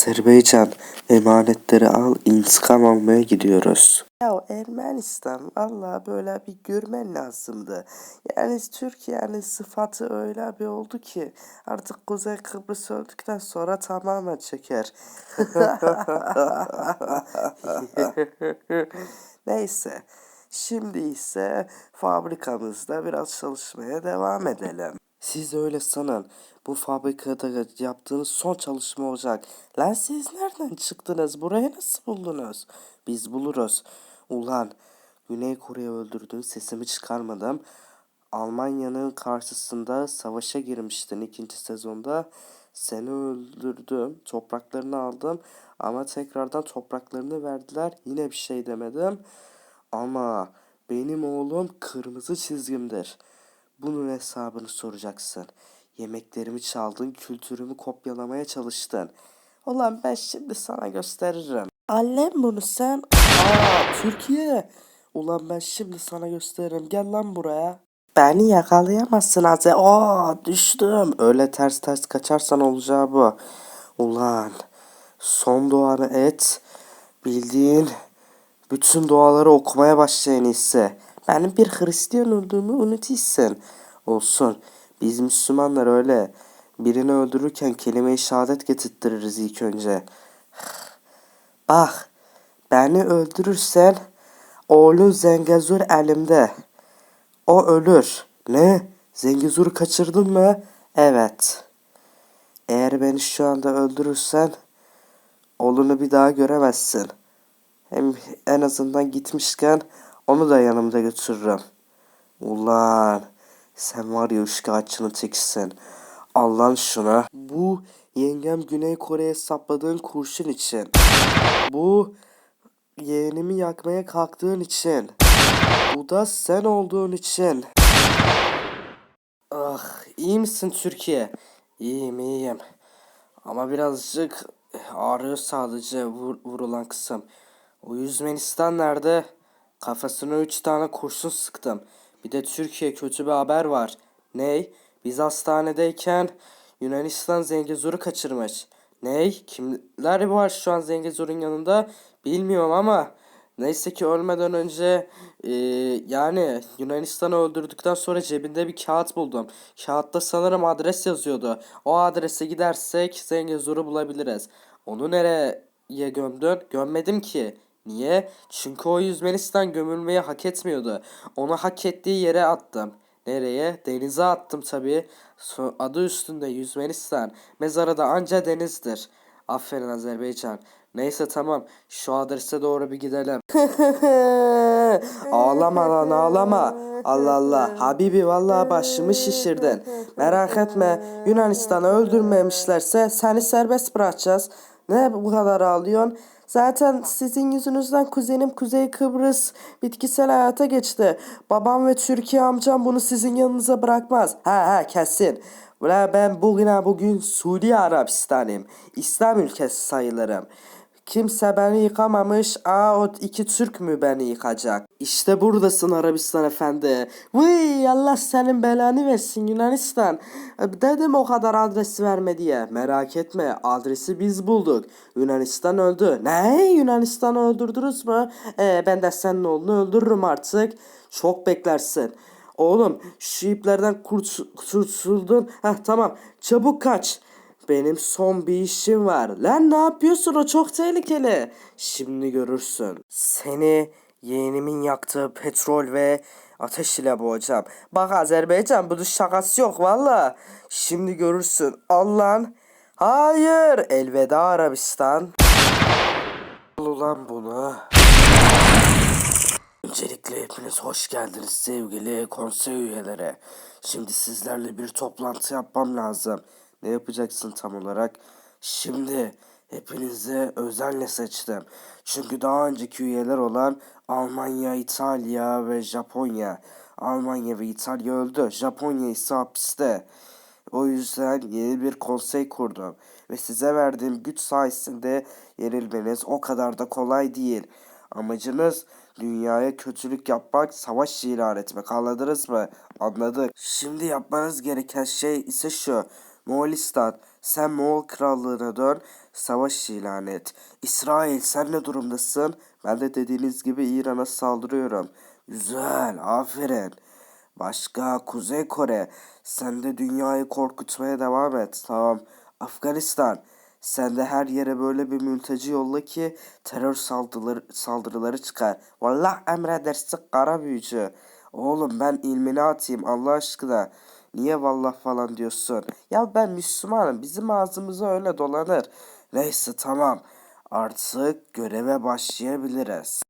Azerbaycan emanetleri al intikam almaya gidiyoruz. Ya Ermenistan valla böyle bir görmen lazımdı. Yani Türkiye'nin sıfatı öyle bir oldu ki artık Kuzey Kıbrıs öldükten sonra tamamen çeker. Neyse. Şimdi ise fabrikamızda biraz çalışmaya devam edelim. Siz öyle sanın. Bu fabrikada yaptığınız son çalışma olacak. Lan siz nereden çıktınız? Burayı nasıl buldunuz? Biz buluruz. Ulan Güney Kore'yi öldürdün sesimi çıkarmadım. Almanya'nın karşısında savaşa girmiştin ikinci sezonda. Seni öldürdüm. Topraklarını aldım. Ama tekrardan topraklarını verdiler. Yine bir şey demedim. Ama benim oğlum kırmızı çizgimdir. Bunun hesabını soracaksın. Yemeklerimi çaldın, kültürümü kopyalamaya çalıştın. Ulan ben şimdi sana gösteririm. Annem bunu sen... Aa Türkiye. Ulan ben şimdi sana gösteririm. Gel lan buraya. Beni yakalayamazsın Aze. Aa düştüm. Öyle ters ters kaçarsan olacağı bu. Ulan son duanı et. Bildiğin bütün duaları okumaya başlayın ise. Benim bir Hristiyan olduğumu unutuyorsun. Olsun. Biz Müslümanlar öyle. Birini öldürürken kelime-i şehadet getirttiririz ilk önce. Bak. Beni öldürürsen oğlun Zengezur elimde. O ölür. Ne? Zengezur'u kaçırdın mı? Evet. Eğer beni şu anda öldürürsen oğlunu bir daha göremezsin. Hem en azından gitmişken onu da yanımda götürürüm. Ulan sen var ya üçkağıtçının tekisin. Allah'ın şuna. Bu yengem Güney Kore'ye sapladığın kurşun için. Bu yeğenimi yakmaya kalktığın için. Bu da sen olduğun için. Ah, iyi misin Türkiye? İyiyim, iyiyim. Ama birazcık ağrıyor sadece vur, vurulan kısım. O Yüzmenistan nerede? Kafasına üç tane kurşun sıktım. Bir de Türkiye kötü bir haber var. Ney? Biz hastanedeyken Yunanistan Zengezur'u kaçırmış. Ney? Kimler var şu an Zengezur'un yanında? Bilmiyorum ama neyse ki ölmeden önce e, yani Yunanistan'ı öldürdükten sonra cebinde bir kağıt buldum. Kağıtta sanırım adres yazıyordu. O adrese gidersek Zengezur'u bulabiliriz. Onu nereye gömdün? Gömmedim ki. Niye? Çünkü o Yüzmenistan gömülmeyi hak etmiyordu. Onu hak ettiği yere attım. Nereye? Denize attım tabii. Adı üstünde Yüzmenistan. Mezarı da anca denizdir. Aferin Azerbaycan. Neyse tamam. Şu adrese doğru bir gidelim. ağlama lan ağlama. Allah Allah. Habibi vallahi başımı şişirdin. Merak etme. Yunanistan'ı öldürmemişlerse seni serbest bırakacağız. Ne bu kadar ağlıyorsun? Zaten sizin yüzünüzden kuzenim Kuzey Kıbrıs bitkisel hayata geçti. Babam ve Türkiye amcam bunu sizin yanınıza bırakmaz. Ha ha kesin. Ula ben bugüne bugün Suudi Arabistan'ım. İslam ülkesi sayılırım. Kimse beni yıkamamış. Aa o iki Türk mü beni yıkacak? İşte buradasın Arabistan efendi. Vıy Allah senin belanı versin Yunanistan. Dedim o kadar adresi verme diye. Merak etme adresi biz bulduk. Yunanistan öldü. Ne? Yunanistan'ı öldürdünüz mü? Ee, ben de senin oğlunu öldürürüm artık. Çok beklersin. Oğlum şu iplerden kurt kurtuldun. Heh tamam çabuk kaç. Benim son bir işim var. Lan ne yapıyorsun o çok tehlikeli. Şimdi görürsün. Seni yeğenimin yaktığı petrol ve ateş ile boğacağım. Bak Azerbaycan bu şakası yok valla. Şimdi görürsün. Allah'ın. Hayır. Elveda Arabistan. Ulan bunu. Öncelikle hepiniz hoş geldiniz sevgili konsey üyeleri. Şimdi sizlerle bir toplantı yapmam lazım. Ne yapacaksın tam olarak? Şimdi hepinizi özenle seçtim. Çünkü daha önceki üyeler olan Almanya, İtalya ve Japonya. Almanya ve İtalya öldü. Japonya ise hapiste. O yüzden yeni bir konsey kurdum. Ve size verdiğim güç sayesinde yenilmeniz o kadar da kolay değil. Amacınız dünyaya kötülük yapmak, savaş ilan etmek. Anladınız mı? Anladık. Şimdi yapmanız gereken şey ise şu. Moğolistan, Sen Moğol krallığına dön, savaş ilan et. İsrail sen ne durumdasın? Ben de dediğiniz gibi İran'a saldırıyorum. Güzel, aferin. Başka Kuzey Kore, sen de dünyayı korkutmaya devam et. Tamam. Afganistan, sen de her yere böyle bir mülteci yolla ki terör saldırıları, saldırıları çıkar. Vallahi emredersin kara büyücü. Oğlum ben ilmini atayım Allah aşkına. Niye vallah falan diyorsun? Ya ben Müslümanım. Bizim ağzımıza öyle dolanır. Neyse tamam. Artık göreve başlayabiliriz.